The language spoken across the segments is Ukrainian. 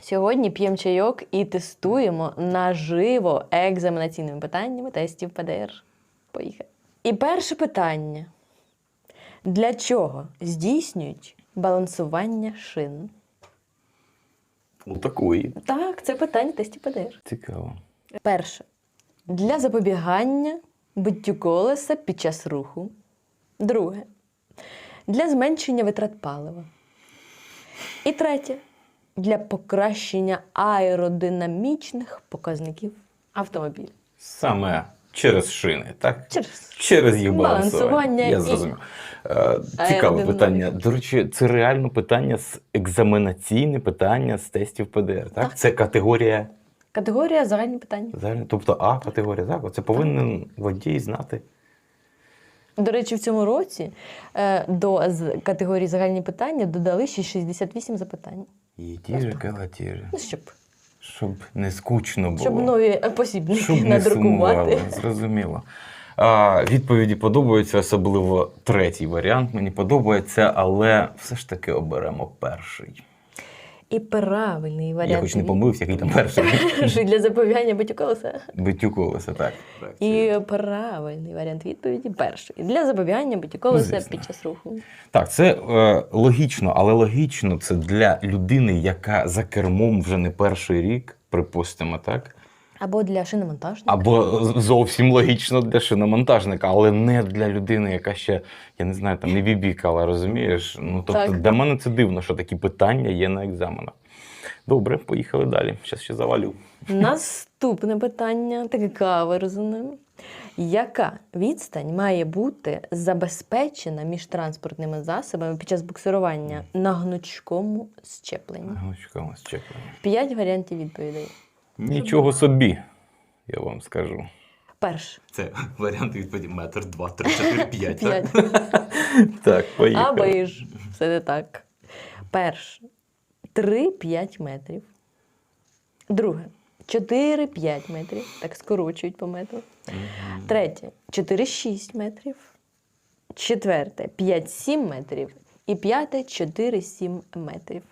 Сьогодні п'ємо чайок і тестуємо наживо екзаменаційними питаннями тестів ПДР. Поїхали. І перше питання: для чого здійснюють балансування шин? У такої. Так, це питання тестів ПДР. Цікаво. Перше. Для запобігання биттю колеса під час руху. Друге. Для зменшення витрат палива. І третє. Для покращення аеродинамічних показників автомобіля. Саме через шини, так? Через Через їх балансування. Балансування Я і- зрозумів. Е, Цікаве Аеродинаміка. питання. До речі, це реально питання з екзаменаційне питання з тестів ПДР. Так? Так. Це категорія категорія загальні питання. загальна, тобто А категорія. Так? Це повинен водій знати. До речі, в цьому році е, до з категорії загальні питання додали ще 68 запитань. І ті ж калатіжі. Ну, щоб, Щоб не скучно було. щоб нові посібники Щоб не надрукувати. зрозуміло. А, відповіді подобаються, особливо третій варіант. Мені подобається, але все ж таки оберемо перший. І правильний варіант. Я хоч не помився, який там перший. Для запобігання биттю колеса. Биттю колеса, так. так І правильний варіант відповіді перший. Для запобігання биттю колеса Ну, під час руху. Так, це е, логічно, але логічно це для людини, яка за кермом вже не перший рік, припустимо, так? Або для шиномонтажника. Або зовсім логічно для шиномонтажника, але не для людини, яка ще, я не знаю, там не бібікала, розумієш? Ну, тобто, Так. для мене це дивно, що такі питання є на екзаменах. Добре, поїхали далі. Зараз ще завалю. Наступне питання, таке каверзне. Яка відстань має бути забезпечена між транспортними засобами під час буксирування на гнучкому щепленні? Гнучками щеплення. П'ять варіантів відповідей. Нічого собі, я вам скажу. Перше. Це варіант відповіді метр, два, три, чотири, п'ять. П'ять. Так, поїхали. Аби ж. Все не так. Перше. 3-5 метрів. Друге. 4-5 метрів. Так скорочують по метру. Третє. 4-6 метрів. Четверте. 5-7 метрів. І п'яте 4-7 метрів.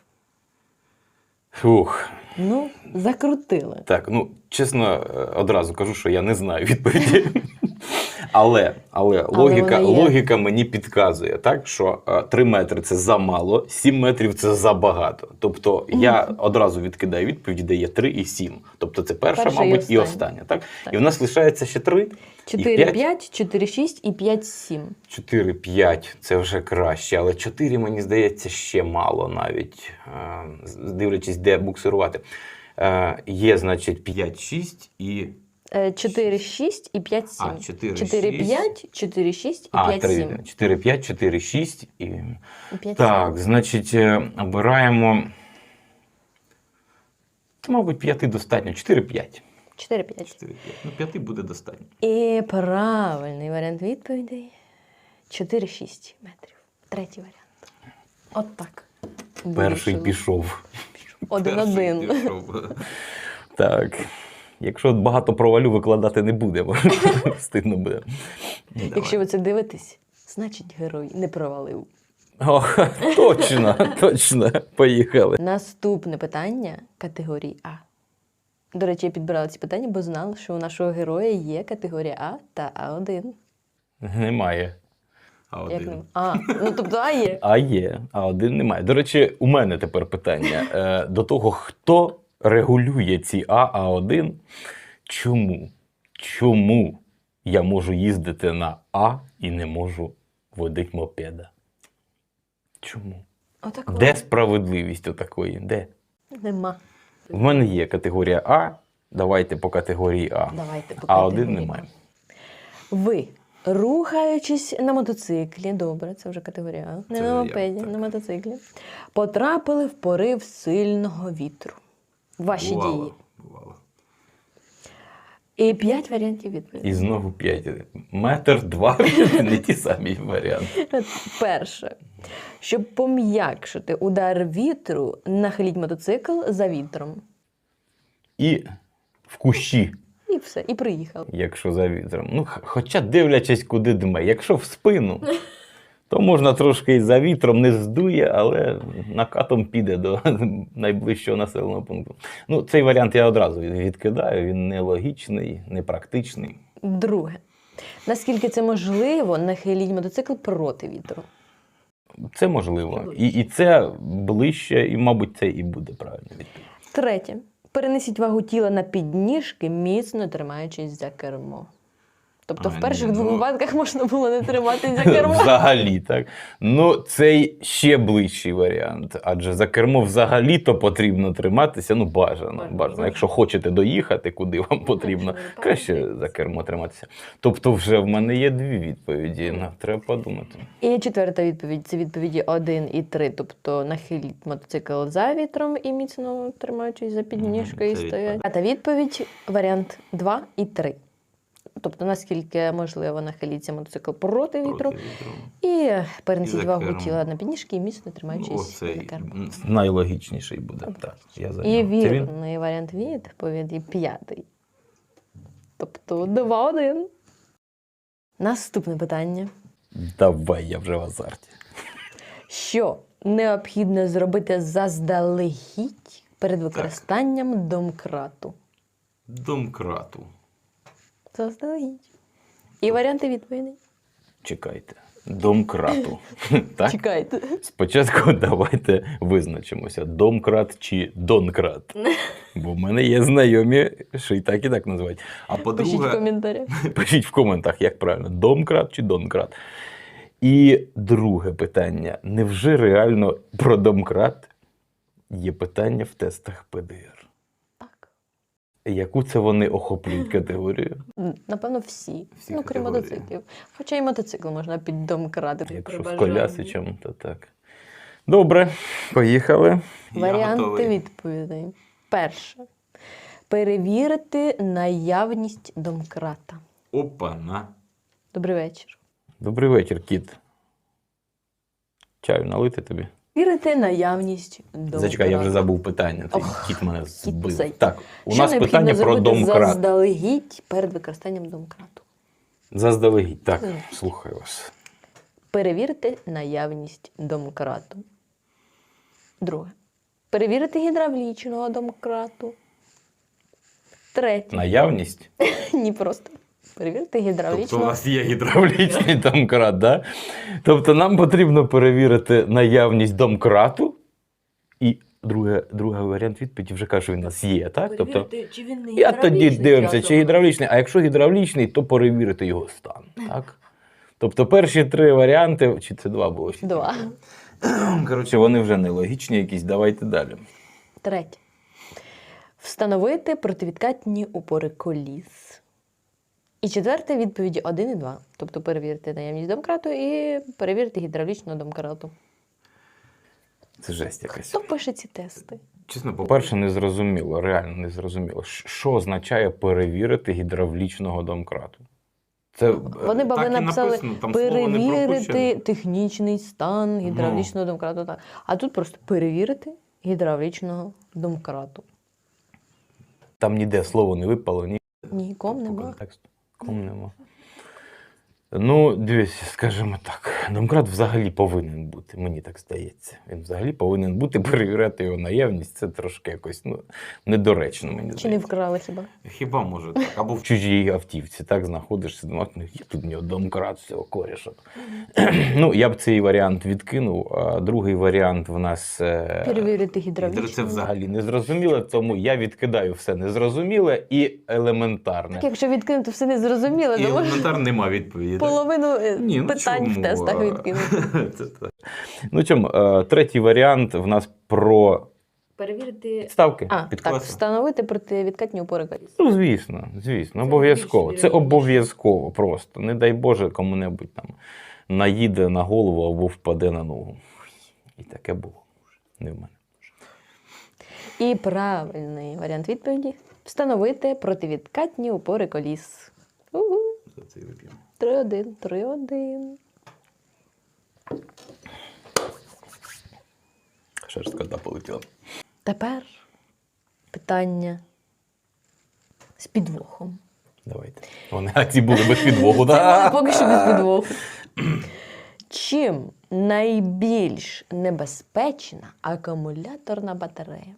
Фух. Ну, закрутили. Так, ну чесно, е, одразу кажу, що я не знаю відповіді. Але, але логіка, є. логіка мені підказує, так, що 3 метри це замало, 7 метрів це забагато. Тобто я одразу відкидаю відповідь, де є 3 і 7. Тобто це перша, Перша мабуть, і остання. остання. Так? Так. І в нас лишається ще 3. 4-5, 4-6 і 5-7. 4, 5 це вже краще, але 4, мені здається, ще мало навіть, е, дивлячись, де буксирувати. Е, Є, значить, 5, 6 і. 4-6 і 5-7. А, 4, 4-5, 4-6 і А, 5-7. 3, 4, 5, 4, 6 і. І 5-7. Так, значить, е, обираємо. Мабуть, 5 достатньо. 4, 5. 4-5. 4, 5. Ну, 5 буде достатньо. І правильний варіант відповідей 4-6 метрів. Третій варіант. От так. Перший Вирішили. пішов. Один-один. Перший пішов. Так. Якщо багато провалю, викладати не будемо. Стидно буде. Ну, Якщо ви це дивитесь, значить герой не провалив. Ох, точно, точно. Поїхали. Наступне питання категорії А. До речі, я підбирала ці питання, бо знала, що у нашого героя є категорія А та А1. Немає. А Як не... А, ну тобто А є. А є, а один немає. До речі, у мене тепер питання е, до того, хто регулює ці А, А1. Чому? Чому я можу їздити на А і не можу водити мопеда? Чому? Отак. Де справедливість отакої? Де? Нема. В мене є категорія А. Давайте по категорії А. Давайте по А один категорії. немає. Ви, рухаючись на мотоциклі, добре, це вже категорія А, не Це на я, мопеді, так. на мотоциклі, потрапили в порив сильного вітру. Ваші дії. Бувало. І п'ять варіантів відповіді. І знову п'ять. Метр, два не ті самі варіанти. Перше. Щоб пом'якшити удар вітру, нахиліть мотоцикл за вітром. І в кущі. І все, і приїхав. якщо за вітром. Ну, хоча дивлячись, куди дме. Якщо в спину, то можна трошки і за вітром не здує, але накатом піде до найближчого населеного пункту. Ну, цей варіант я одразу відкидаю, він нелогічний, непрактичний. Друге. Наскільки це можливо, нахиліть мотоцикл проти вітру. Це можливо. І, і це ближче, і, мабуть, це і буде правильно. Третє. Перенесіть вагу тіла на підніжки, міцно тримаючись за кермо. Тобто, А, в перших ні, двох ну- випадках можна було не триматись за кермо. Взагалі, так. Ну, цей ще ближчий варіант. Адже за кермо взагалі-то потрібно триматися. Ну, бажано. Бажано. Якщо хочете доїхати, куди вам потрібно, Краще за кермо триматися. Тобто, вже в мене є дві відповіді. Ну, треба подумати. І четверта відповідь це відповіді 1 і 3. Тобто нахиліть мотоцикл за вітром і міцно тримаючись за підніжкою стоять. А та відповідь варіант 2 і 3. Тобто, наскільки можливо нахиліться мотоцикл проти вітру і перенесіть І за вагу тіла на підніжки і міцно тримаючись Ну, за Оцей кермо. м, найлогічніший буде. Так, я за І нього. Це він? вірний варіант відповіді п'ятий. Тобто 2-1. Наступне питання. Давай, я вже в азарті. Що необхідно зробити заздалегідь перед використанням домкрату? Домкрату. Заздалегідь. І варіанти відповідей. Чекайте. Домкрату. так? Чекайте. Спочатку давайте визначимося: домкрат чи донкрат. Бо в мене є знайомі, що і так і так називають. А Пишіть в коментарях. пишіть в коментах, як правильно: домкрат чи донкрат. І друге питання: невже реально про домкрат є питання в тестах ПДР? Яку це вони охоплюють категорію? Напевно, всі. Всі ну, крім категорії. мотоциклів. Хоча і мотоцикл можна під домкрати. Якщо з колясичем, то так. Добре, поїхали. Варіанти відповідей. Перше. Перевірити наявність домкрата. Опа-на. Добрий вечір. Добрий вечір, кіт. Чаю налити тобі? Перевірити наявність домкрата. Зачекай, я вже забув питання. Цей Ох, кіт мене збив. цей. Так, у Що нас питання про домкрат. заздалегідь перед використанням домкрату. Заздалегідь. Так, Мгм. слухаю вас. Перевірити наявність домкрату. Друге. Перевірити гідравлічного домкрату. Третє. Наявність. Ні, просто. Перевірити Тобто у нас є гідравлічний домкрат, да? Тобто нам потрібно перевірити наявність домкрату. І друге, другий варіант відповіді вже каже, що він у нас є, так? Тобто, чи він не Я тоді гідравлічний, дивимося, часом? чи гідравлічний, а якщо гідравлічний, то перевірити його стан. Так? Тобто перші три варіанти, чи це два було? ще? Два. Коротше, вони вже нелогічні якісь, давайте далі. Третє. Встановити противідкатні упори коліс. І четверте відповіді 1 і 2. Тобто перевірити наявність домкрату і перевірити гідравлічного домкрату. Це жесть якась. Хто пише ці тести? Чесно, по-перше, не зрозуміло, реально не зрозуміло. Що означає перевірити гідравлічного домкрату? Це, е, Вони баби написали написано, там перевірити технічний стан гідравлічного домкрату. Так. А тут просто перевірити гідравлічного домкрату. Там ніде слово не випало, ні Ні, ком по нема. контексту. Ком нема. Ну, дивись, скажімо так, домкрат взагалі повинен бути, мені так здається. Він взагалі повинен бути, перевіряти його наявність. Це трошки якось ну, недоречно, мені Чи не вкрали хіба? Хіба може так? Або в чужій автівці, так знаходишся, думав, ну, є тут в нього домкрат, всього коріша. ну, я б цей варіант відкинув, а другий варіант в нас. е, Перевірити Це гідравлічний. взагалі незрозуміле, тому я відкидаю все незрозуміле і елементарне. Так, якщо відкинути все не зрозуміло, І то можна елементарно нема відповіді. половину е, Ні, ну питань чому? в тестах відкинути. Ну чому, е, третій варіант в нас про Перевірити. підставки. А, так, встановити противідкатні опори коліс. Ну, звісно, звісно, Це обов'язково. Це обов'язково просто. Не дай Боже, кому-небудь там наїде на голову або впаде на ногу. І таке було. Не в мене. І правильний варіант відповіді встановити противідкатні опори коліс. Угу. За це і вип'ємо. 3-1, 3-1. Шерстка да полетіла. Тепер питання з підвохом. Давайте. Вони, а ці були без підвоху, так? Да? поки що без підвоху. Чим найбільш небезпечна акумуляторна батарея?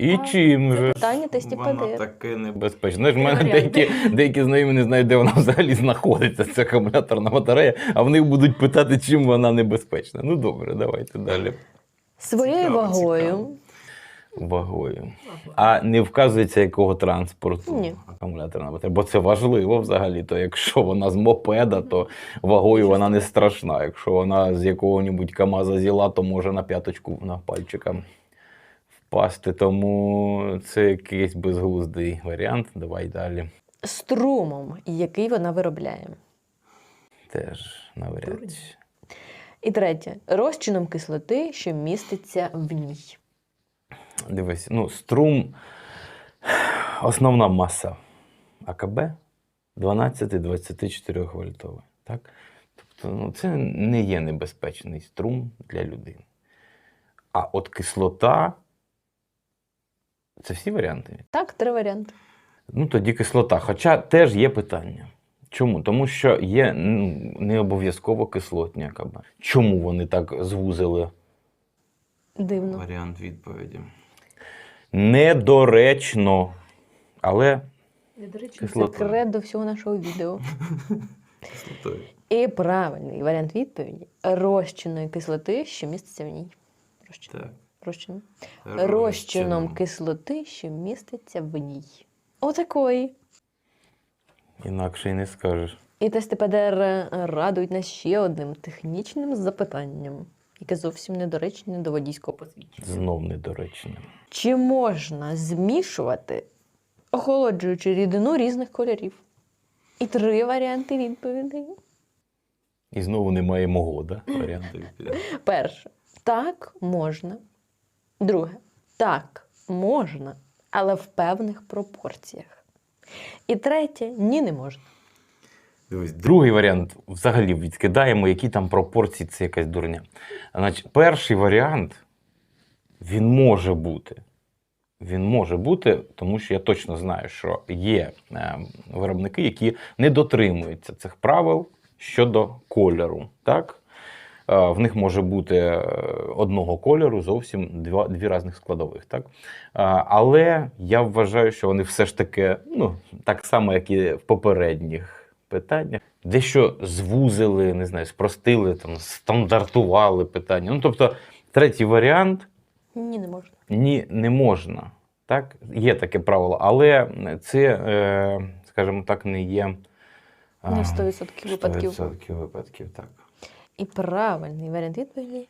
І А, чим це же? питання тесті Вона ПДР. таке небезпечне. Знаєш, в мене деякі, деякі знайомі не знають, де вона взагалі знаходиться, ця акумуляторна батарея, а в них будуть питати, чим вона небезпечна. Ну добре, давайте далі. Своєю Цікаво, вагою цікаво. Вагою. А не вказується, якого транспорту Ні. акумуляторна батарея. Бо це важливо взагалі. То якщо вона з мопеда, то вагою вона не страшна. Якщо вона з якого-небудь КАМАЗа зіла, то може на п'яточку на пальчика впасти. Тому це якийсь безглуздий варіант. Давай далі. струмом, який вона виробляє. Теж навряд. чи. І третє розчином кислоти, що міститься в ній. Дивись, ну, струм, основна маса АКБ 12-24 вольтовий. Так? Тобто ну, це не є небезпечний струм для людини. А от кислота це всі варіанти. Так, три варіанти. Ну, тоді кислота. Хоча теж є питання. Чому? Тому що є ну, не обов'язково кислотні АКБ. Чому вони так звузили Дивно. Варіант відповіді. Недоречно. Але До речі, Кислота. секрет до всього нашого відео. кислотою. І правильний варіант відповіді розчинної кислоти, що міститься в ній. Розчин. Так. Розчином. Розчином кислоти, що міститься в ній. Отакої. Інакше й не скажеш. І тести ПДР радують нас ще одним технічним запитанням, яке зовсім недоречне до водійського посвідчення. Знов недоречне. Чи можна змішувати охолоджуючу рідину різних кольорів? І три варіанти відповідей. І знову немає мого, да? Варіанту відповіді. Перше, так можна. Друге, так можна, але в певних пропорціях. І третє, ні, не можна. Дивись, другий варіант взагалі відкидаємо, які там пропорції, це якась дурня. Значить, перший варіант він може бути. Він може бути, тому що я точно знаю, що є е, виробники, які не дотримуються цих правил щодо кольору. Так? Е, В них може бути е, одного кольору зовсім два, дві різних складових. Так? Е, Але я вважаю, що вони все ж таки, ну, так само, як і в попередніх питаннях, дещо звузили, не знаю, спростили, там, стандартували питання. Ну, тобто, третій варіант Ні, не можна. ні, не можна. Так? Є таке правило, але це, скажімо так, не є. Не в 100% випадків. 100% випадків, так. І правильний варіант відповіді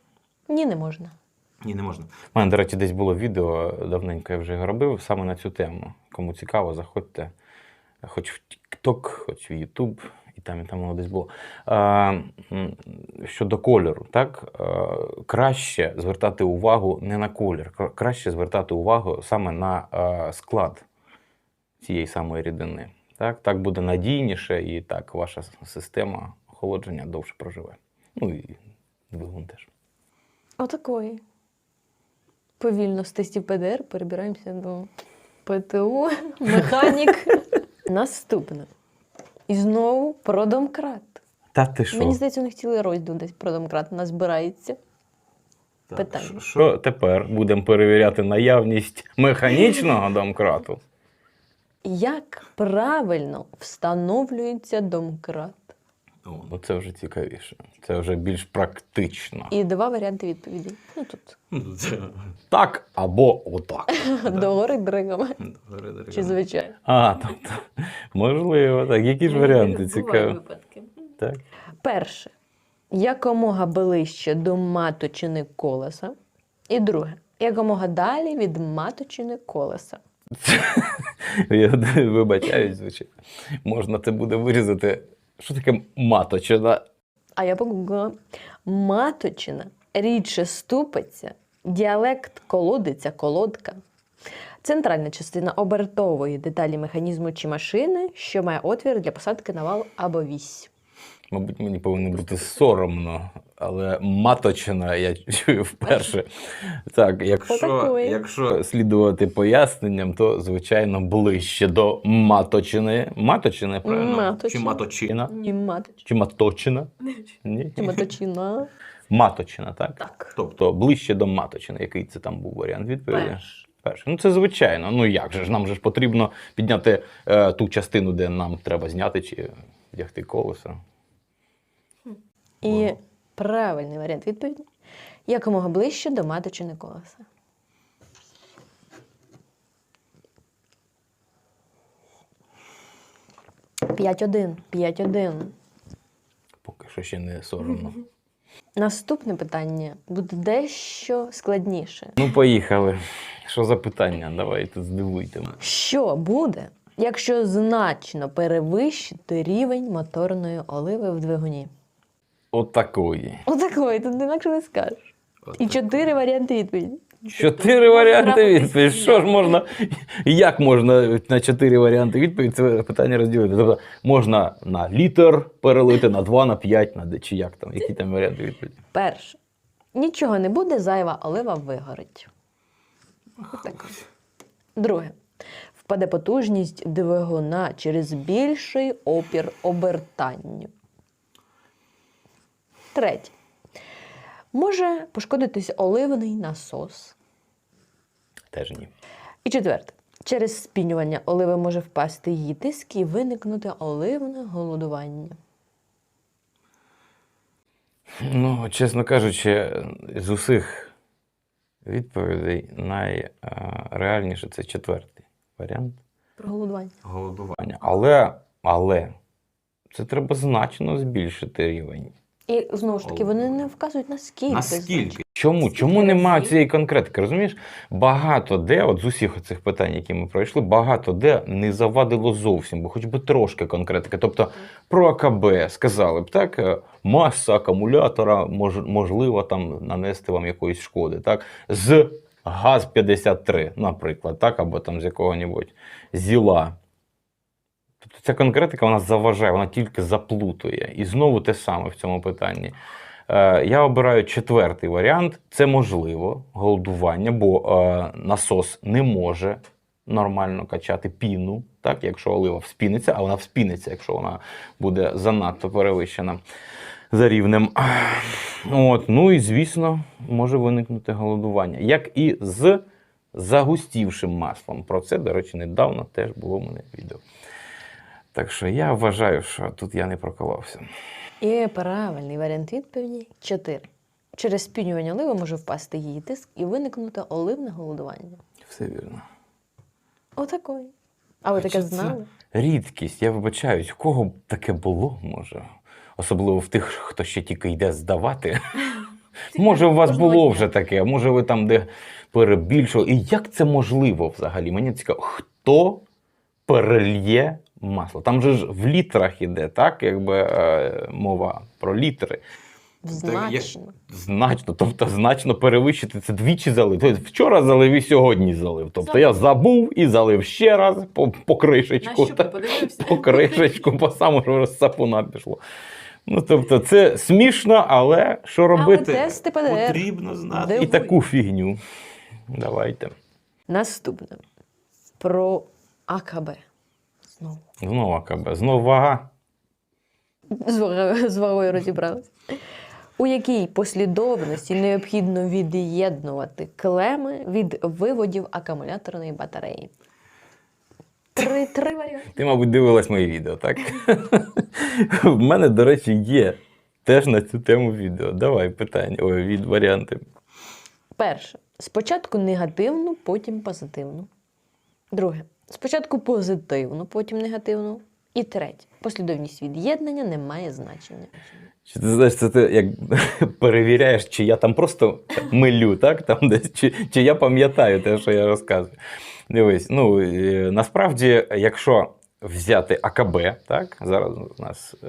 ні, не можна. Ні, не можна. У мене, до речі, десь було відео, давненько я вже його робив, саме на цю тему. Кому цікаво, заходьте хоч в TikTok, хоч в YouTube, і там, і там воно десь було. А, щодо кольору, так? А, краще звертати увагу не на колір, краще звертати увагу саме на а, склад цієї самої рідини. Так? так буде надійніше, і так ваша система охолодження довше проживе. Ну і двигун теж. Отакої. Повільно з тестів ПДР перебираємося до ПТУ, механік. Наступне. І знову про домкрат. Та ти що? Мені здається, у них цілий розділ десь про домкрат назбирається. Питання. Що тепер будемо перевіряти наявність механічного домкрату? Як правильно встановлюється домкрат? Ну це вже цікавіше. Це вже більш практично. І два варіанти відповіді. Ну тут Так або отак. догори дригами. Чи звичайно. А, тобто, можливо, так. Які ж варіанти цікаві? випадки. Так. Перше. Якомога ближче до маточини колеса. І друге. Якомога далі від маточини колеса. Я вибачаюсь, звичайно. Можна це буде вирізати. Що таке маточина? А я погуглила. Маточина рідше ступиться, діалект колодиця, колодка. Центральна частина обертової деталі механізму чи машини, що має отвір для посадки на вал або вісь. Мабуть, мені повинно бути соромно, але маточина я чую вперше. Так, якщо, якщо слідувати поясненням, то звичайно ближче до маточини. Маточини, правильно? Маточина. Чи маточина? Ні, маточина. Чи маточина? Ні. Чи маточина. Маточина, так? Так. Тобто ближче до маточини. Який це там був варіант відповіді? Перш. Перший. Ну це звичайно. Ну як же ж? Нам же ж потрібно підняти е, ту частину, де нам треба зняти чи вдягти колесо. І правильний варіант відповіді. Якомога ближче до маточини колеса. П'ять один. П'ять один. Поки що ще не соромно. Наступне питання буде дещо складніше. Ну, поїхали. Що за питання? Давайте здивуйте мене. Що буде, якщо значно перевищити рівень моторної оливи в двигуні? Отакої. Отакої, тут інакше не скажеш. І чотири варіанти відповіді. Чотири варіанти відповіді. Що ж можна? Як можна на чотири варіанти відповіді це питання розділити? Тобто можна на літр перелити, на два, на п'ять, на де чи як там, які там варіанти відповіді? Перше. Нічого не буде, зайва олива вигорить. Отак. Друге. Впаде потужність двигуна через більший опір обертанню. Третє. Може пошкодитись оливний насос. Теж ні. І четверте. Через спінювання оливи може впасти її тиск і виникнути оливне голодування. Ну, чесно кажучи, з усіх відповідей найреальніше це четвертий варіант Про голодування. голодування. Але, але це треба значно збільшити рівень. І знову ж таки, вони не вказують наскільки. Наскільки? Чому? Чому немає цієї конкретики? Розумієш? Багато де, от з усіх цих питань, які ми пройшли, багато де не завадило зовсім, бо хоч би трошки конкретики. Тобто про АКБ сказали б так, е, маса акумулятора мож, можливо там нанести вам якоїсь шкоди. Так? З ГАЗ-53, наприклад, так, або там з якого-небудь ЗІЛа. Тобто ця конкретика вона заважає, вона тільки заплутує. І знову те саме в цьому питанні. Е, Я обираю четвертий варіант. Це можливо голодування, бо е, насос не може нормально качати піну, так, якщо олива вспіниться, а вона вспіниться, якщо вона буде занадто перевищена за рівнем. От, ну і звісно, може виникнути голодування. Як і з загустівшим маслом. Про це, до речі, недавно теж було в мене відео. Так що я вважаю, що тут я не проколовся. І правильний варіант відповіді 4. Через спінювання оливи може впасти її тиск і виникнути оливне голодування. Все вірно. Отакої. А ви таке знали? Рідкість, я вибачаюсь, кого б таке було, може. Особливо в тих, хто ще тільки йде здавати. Може, у вас було вже таке, а може ви там де перебільшували. І як це можливо взагалі? Мені цікаво, хто перельє масло? Там же ж в літрах іде, так? Якби е, мова про літри. Значно. Значно, тобто значно перевищити це двічі залив. Тобто вчора залив і сьогодні залив. Тобто я забув і залив ще раз по, по кришечку. та- подивився? по кришечку, по самому розсапуна пішло. Ну, тобто, це смішно, але що робити? тести ПДР. Потрібно знати. Дивуй. І таку фігню. Давайте. Наступне. Про АКБ. Знову. Знову АКБ. Знову вага. З вагою, з вагою розібралися. У якій послідовності необхідно від'єднувати клеми від виводів акумуляторної батареї? Три, три варіанти. Ти, мабуть, дивилась моє відео, так? В мене, до речі, є теж на цю тему відео. Давай питання, ой, від варіанти. Перше. Спочатку негативну, потім позитивну. Друге. Спочатку позитивну, потім негативну. І третє. Послідовність від'єднання не має значення. Чи ти знаєш, це ти як перевіряєш, чи я там просто милю, так? Там десь, чи, чи я пам'ятаю те, що я розказую. Дивись, ну е, насправді, якщо взяти АКБ, так, зараз у нас е,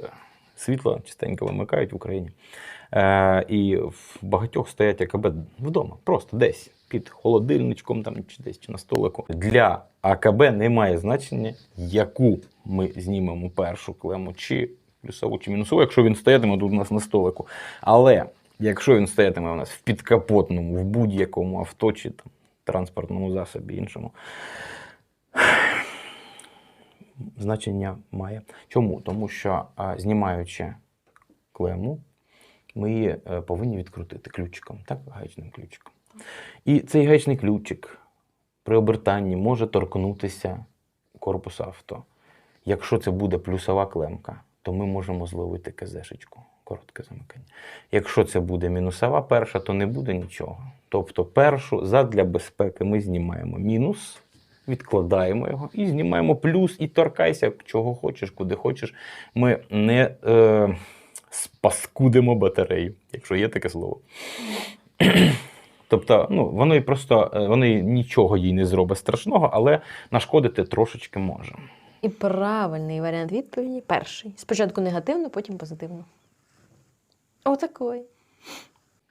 світло частенько вимикають в Україні. Е, і в багатьох стоять АКБ вдома, просто десь під холодильничком там, чи десь чи на столику. Для АКБ немає значення, яку ми знімемо першу клему, чи плюсову чи мінусову, якщо він стоятиме тут у нас на столику. Але якщо він стоятиме у нас в підкапотному, в будь-якому авто чи там, транспортному засобі іншому, значення має. Чому? Тому що знімаючи клему, ми її е, повинні відкрутити ключиком, так, гаечним ключиком. І цей гаечний ключик при обертанні може торкнутися корпусу авто. Якщо це буде плюсова клемка, то ми можемо зловити КЗшечку, коротке замикання. Якщо це буде мінусова перша, то не буде нічого. Тобто першу задля безпеки ми знімаємо мінус, відкладаємо його і знімаємо плюс, і торкайся, чого хочеш, куди хочеш. Ми не е, спаскудимо батарею, якщо є таке слово. Тобто, ну, воно і просто е, воно і нічого їй не зробить страшного, але нашкодити трошечки може. І правильний варіант відповіді перший. Спочатку негативно, потім позитивно. Отакої.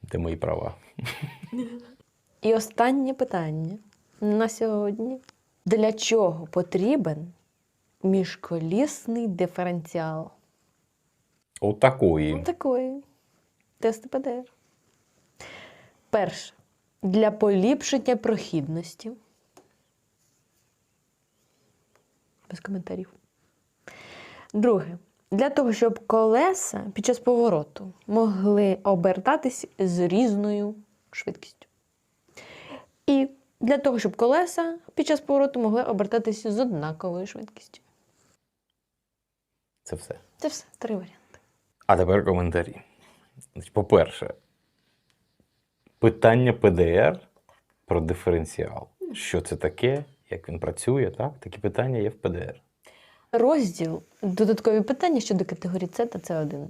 Де мої права. І останнє питання на сьогодні. Для чого потрібен міжколісний диференціал? Отакої. Отакої. Тест ПДР. Перше. Для поліпшення прохідності. Без коментарів. Друге. Для того, щоб колеса під час повороту могли обертатись з різною швидкістю. І для того, щоб колеса під час повороту могли обертатися з однаковою швидкістю. Це все. Це все. Три варіанти. А тепер коментарі. По-перше, питання ПДР про диференціал. Що це таке, як він працює, так? Такі питання є в ПДР. Розділ додаткові питання щодо категорії С та С1.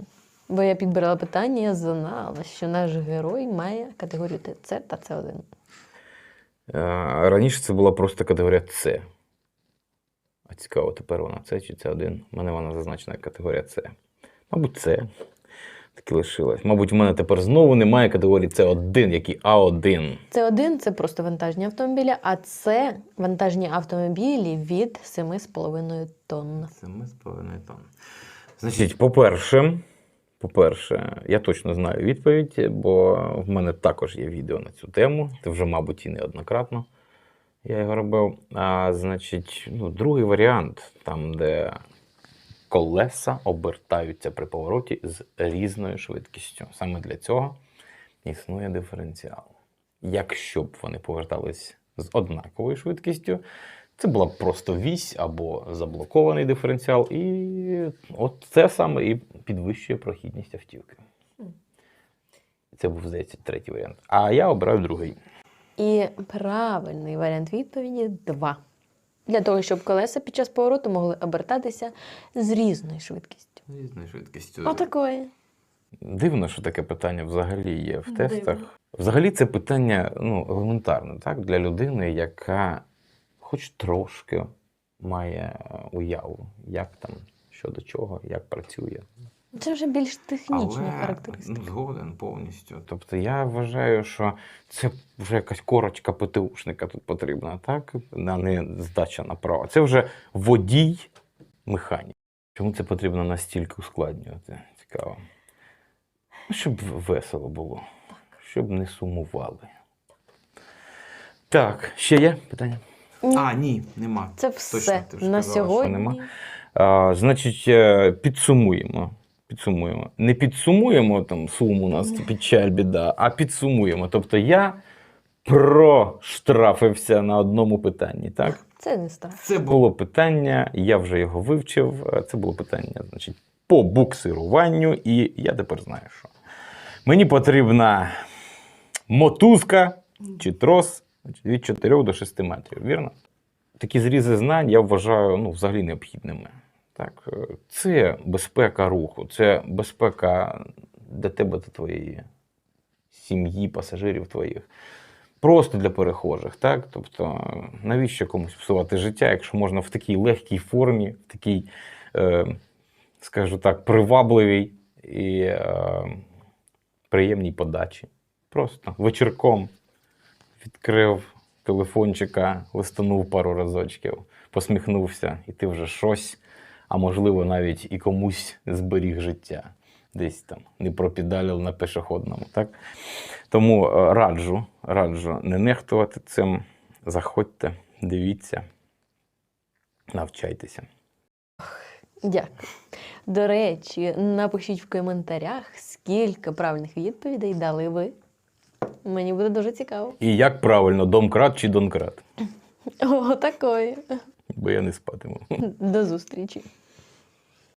Бо я підбирала питання, я знала, що наш герой має категорію С та С1. Е, Раніше це була просто категорія С. А цікаво, тепер вона С чи С1. У мене вона зазначена як категорія С. Мабуть, С. Так і лишилась. Мабуть, у мене тепер знову немає категорії С1, як і А1. С1 це просто вантажні автомобілі, а С вантажні автомобілі від 7,5 тонн. 7,5 тонн. Значить, по-перше, по-перше, я точно знаю відповідь, бо в мене також є відео на цю тему. Це вже, мабуть, і неоднократно я його робив. А, значить, ну, другий варіант, там, де колеса обертаються при повороті з різною швидкістю. Саме для цього існує диференціал. Якщо б вони повертались з однаковою швидкістю, це була б просто вісь або заблокований диференціал, і от це саме і підвищує прохідність автівки. Це був, здається, третій варіант. А я обираю другий. І правильний варіант відповіді 2. Для того, щоб колеса під час повороту могли обертатися з різною швидкістю. Різною швидкістю. Отакої. Дивно, що таке питання взагалі є в Дивно. тестах. Взагалі, це питання ну, елементарне, так? Для людини, яка хоч трошки має уяву, як там, що до чого, як працює. Це вже більш технічні Але, характеристики. Ну, згоден повністю. Тобто я вважаю, що це вже якась корочка ПТУшника тут потрібна, так? А не здача на право. Це вже водій механік. Чому це потрібно настільки ускладнювати? Цікаво. Ну, щоб весело було, щоб не сумували. Так, ще є питання? А, ні, нема. це точно, ти вже на сказала, що сьогодні. нема. А, значить, е, підсумуємо. Підсумуємо. Не підсумуємо там суму у нас печаль, біда, а підсумуємо. Тобто я проштрафився на одному питанні, так? Це не страшно. Це було питання, я вже його вивчив. Це було питання, значить, по буксируванню, і я тепер знаю, що. Мені потрібна мотузка чи трос від 4 до 6 метрів, вірно? Такі зрізи знань я вважаю ну, взагалі необхідними. Так, е, це безпека руху, це безпека для тебе та твоєї сім'ї, пасажирів твоїх. Просто для перехожих, так? Тобто, е, навіщо комусь псувати життя, якщо можна в такій легкій формі, в такій, е, скажу так, привабливій і е, приємній подачі. Просто вечірком відкрив телефончика, листанув пару разочків, посміхнувся, і ти вже щось а можливо, навіть і комусь зберіг життя. Десь там не пропідалив на пешеходному. Так? Тому е, раджу, раджу не нехтувати цим. Заходьте, дивіться, навчайтеся. Дякую. До речі, напишіть в коментарях, скільки правильних відповідей дали ви. Мені буде дуже цікаво. І як правильно, домкрат чи донкрат? О, такої. Бо я не спатиму. До зустрічі.